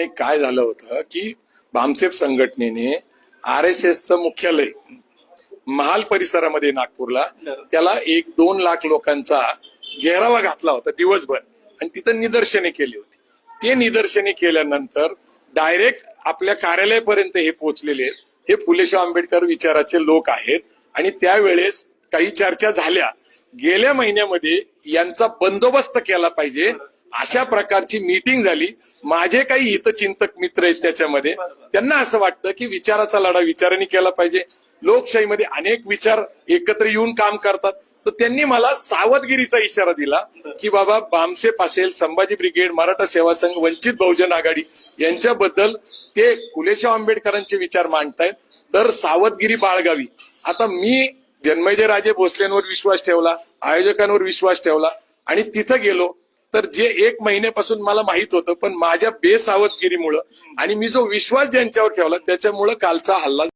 नाही काय झालं होतं की भामसेप संघटनेने आर एस एसचं मुख्यालय महाल परिसरामध्ये नागपूरला त्याला एक दोन लाख लोकांचा घेरावा घातला होता दिवसभर. आणि तिथं निदर्शने केली होती. ते निदर्शने केल्यानंतर डायरेक्ट आपल्या कार्यालयापर्यंत हे पोहोचलेले हे फुलेशाह आंबेडकर विचाराचे लोक आहेत. आणि त्यावेळेस काही चर्चा झाल्या. गेल्या महिन्यामध्ये यांचा बंदोबस्त केला पाहिजे. अशा प्रकारची मीटिंग झाली. माझे काही हितचिंतक मित्र आहेत त्याच्यामध्ये. त्यांना असं वाटतं की विचाराचा लढा विचाराने केला पाहिजे. लोकशाहीमध्ये अनेक विचार एकत्र येऊन काम करतात. तर त्यांनी मला सावधगिरीचा इशारा दिला की बाबा बामसेप असेल संभाजी ब्रिगेड मराठा सेवा संघ वंचित बहुजन आघाडी यांच्याबद्दल ते फुलेशाव आंबेडकरांचे विचार मांडतायत. तर सावधगिरी बाळगावी. आता मी जन्मजय राजे भोसलेंवर विश्वास ठेवला आयोजकांवर विश्वास ठेवला आणि तिथं गेलो. तर जे एक महिन्यापासून मला माहीत होतं पण माझ्या बेसावधगिरीमुळं आणि मी जो विश्वास ज्यांच्यावर ठेवला त्याच्यामुळं कालचा हल्ला